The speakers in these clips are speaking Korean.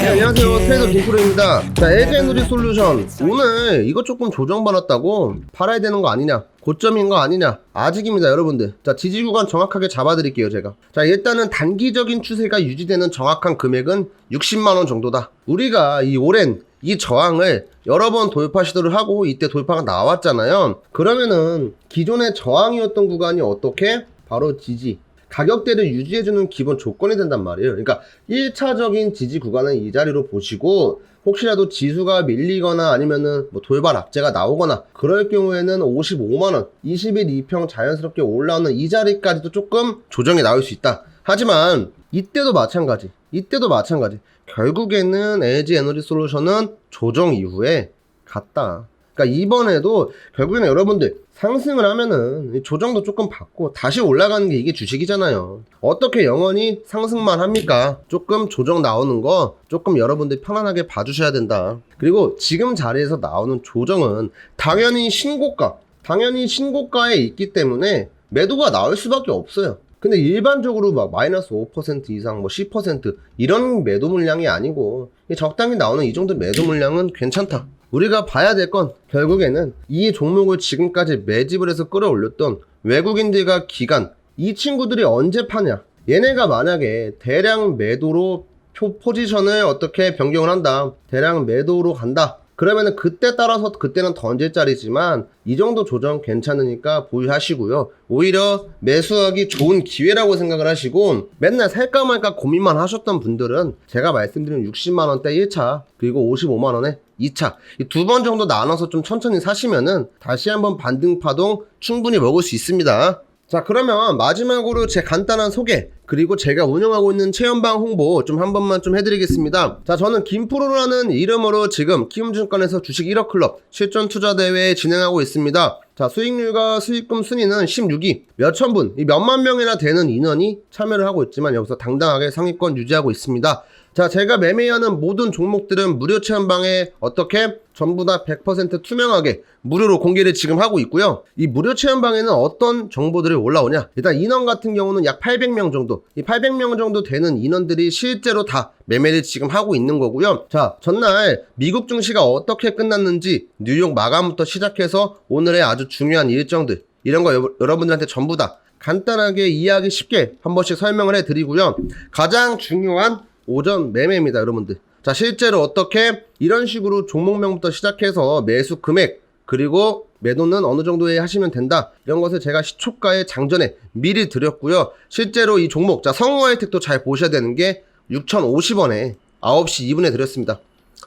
네, 안녕하세요. 트레이더 김프로입니다. 자 LG에너지 솔루션. 오늘 이것 조금 조정받았다고 팔아야 되는 거 아니냐 고점인 거 아니냐 아직입니다 여러분들. 자 지지 구간 정확하게 잡아드릴게요 제가. 자 일단은 단기적인 추세가 유지되는 정확한 금액은 60만원 정도다. 우리가 이 오랜 이 저항을 여러 번 돌파 시도를 하고 이때 돌파가 나왔잖아요. 그러면은 기존의 저항이었던 구간이 어떻게? 바로 지지 가격대를 유지해주는 기본 조건이 된단 말이에요. 그러니까 1차적인 지지 구간은 이 자리로 보시고 혹시라도 지수가 밀리거나 아니면은 뭐 돌발 악재가 나오거나 그럴 경우에는 55만원 21 2평 자연스럽게 올라오는 이 자리까지도 조금 조정이 나올 수 있다. 하지만 이때도 마찬가지. 이때도 마찬가지. 결국에는 LG 에너지 솔루션은 조정 이후에 갔다. 그러니까 이번에도 결국에는 여러분들 상승을 하면은 이 조정도 조금 받고 다시 올라가는 게 이게 주식이잖아요. 어떻게 영원히 상승만 합니까? 조금 조정 나오는 거 조금 여러분들 편안하게 봐주셔야 된다. 그리고 지금 자리에서 나오는 조정은 당연히 신고가, 당연히 신고가에 있기 때문에 매도가 나올 수밖에 없어요. 근데 일반적으로 막 마이너스 5% 이상 뭐 10% 이런 매도 물량이 아니고 적당히 나오는 이 정도 매도 물량은 괜찮다. 우리가 봐야 될 건 결국에는 이 종목을 지금까지 매집을 해서 끌어올렸던 외국인들과 기관 이 친구들이 언제 파냐 얘네가 만약에 대량 매도로 표- 포지션을 어떻게 변경을 한다 대량 매도로 간다 그러면은 그때 따라서 그때는 던질 자리지만 이 정도 조정 괜찮으니까 보유하시고요. 오히려 매수하기 좋은 기회라고 생각을 하시고 맨날 살까 말까 고민만 하셨던 분들은 제가 말씀드린 60만 원대 1차 그리고 55만 원에 2차. 두 번 정도 나눠서 좀 천천히 사시면은 다시 한번 반등 파동 충분히 먹을 수 있습니다. 자 그러면 마지막으로 제 간단한 소개 그리고 제가 운영하고 있는 체험방 홍보 좀 한 번만 좀 해드리겠습니다. 자 저는 김프로라는 이름으로 지금 키움증권에서 주식 1억 클럽 실전 투자 대회 진행하고 있습니다. 자 수익률과 수익금 순위는 16위. 몇천 분, 이 몇만 명이나 되는 인원이 참여를 하고 있지만 여기서 당당하게 상위권 유지하고 있습니다 자, 제가 매매하는 모든 종목들은 무료 체험방에 어떻게 전부 다 100% 투명하게 무료로 공개를 지금 하고 있고요. 이 무료 체험방에는 어떤 정보들이 올라오냐? 일단 인원 같은 경우는 약 800명 정도, 이 800명 정도 되는 인원들이 실제로 다 매매를 지금 하고 있는 거고요. 자, 전날 미국 증시가 어떻게 끝났는지 뉴욕 마감부터 시작해서 오늘의 아주 중요한 일정들 이런 거 여- 여러분들한테 전부 다 간단하게 이해하기 쉽게 한 번씩 설명을 해 드리고요. 가장 중요한 오전 매매입니다, 여러분들. 자, 실제로 어떻게 이런 식으로 종목명부터 시작해서 매수 금액, 그리고 매도는 어느 정도에 하시면 된다. 이런 것을 제가 시초가에 장전에 미리 드렸고요. 실제로 이 종목, 자, 성우 혜택도 잘 보셔야 되는 게 6,050원에 9시 2분에 드렸습니다.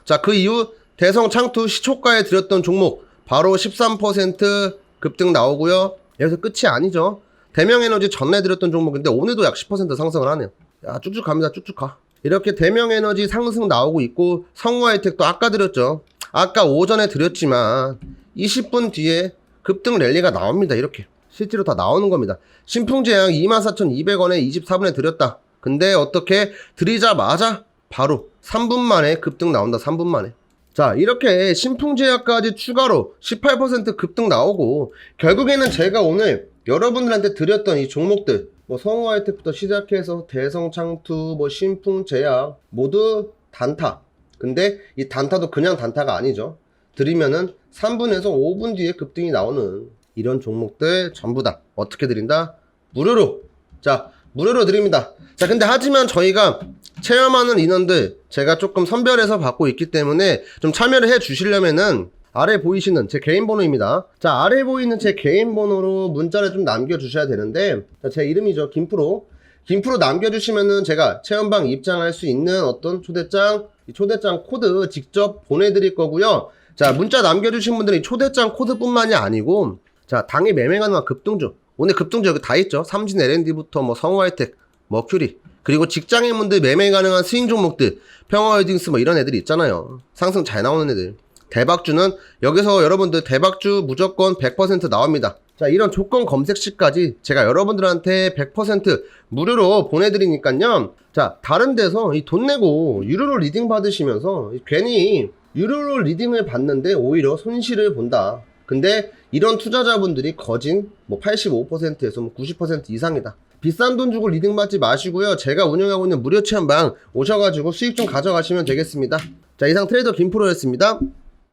자, 그 이후 대성 창투 시초가에 드렸던 종목, 바로 13% 급등 나오고요. 여기서 끝이 아니죠. 대명에너지 전에 드렸던 종목인데 오늘도 약 10% 상승을 하네요. 야, 쭉쭉 갑니다. 쭉쭉 가. 이렇게 대명 에너지 상승 나오고 있고 성과 혜택도 아까 드렸죠. 아까 오전에 드렸지만 20분 뒤에 급등 랠리가 나옵니다. 이렇게. 실제로 다 나오는 겁니다. 신풍제약 24,200원에 24분에 드렸다. 근데 어떻게 드리자마자 바로 3분 만에 급등 나온다. 3분 만에. 자, 이렇게 신풍제약까지 추가로 18% 급등 나오고, 결국에는 제가 오늘 여러분들한테 드렸던 이 종목들, 뭐 성우와 혜택부터 시작해서 대성 창투, 뭐 신풍 제약, 모두 단타. 근데 이 단타도 그냥 단타가 아니죠. 드리면은 3분에서 5분 뒤에 급등이 나오는 이런 종목들 전부 다 어떻게 드린다? 무료로. 자, 무료로 드립니다. 자, 근데 하지만 저희가 체험하는 인원들 제가 조금 선별해서 받고 있기 때문에 좀 참여를 해 주시려면은 아래 보이시는 제 개인 번호입니다. 자, 아래 보이는 제 개인 번호로 문자를 좀 남겨주셔야 되는데, 자, 제 이름이죠. 김프로. 김프로 남겨주시면은 제가 체험방 입장할 수 있는 어떤 초대장, 이 초대장 코드 직접 보내드릴 거고요. 자, 문자 남겨주신 분들이 초대장 코드뿐만이 아니고, 자, 당일 매매 가능한 급등주. 오늘 급등주 여기 다 있죠. 삼진 L&D부터 뭐 성우하이텍, 머큐리. 그리고 직장인분들 매매 가능한 스윙 종목들, 평화홀딩스 뭐 이런 애들이 있잖아요. 상승 잘 나오는 애들. 대박주는 여기서 여러분들 대박주 무조건 100% 나옵니다. 자, 이런 조건 검색 시까지 제가 여러분들한테 100% 무료로 보내드리니까요. 자, 다른 데서 이 돈 내고 유료로 리딩 받으시면서 괜히 유료로 리딩을 받는데 오히려 손실을 본다. 근데 이런 투자자분들이 거진 뭐 85%에서 뭐 90% 이상이다. 비싼 돈 주고 리딩 받지 마시고요. 제가 운영하고 있는 무료 체험방 오셔가지고 수익 좀 가져가시면 되겠습니다. 자, 이상 트레이더 김프로였습니다.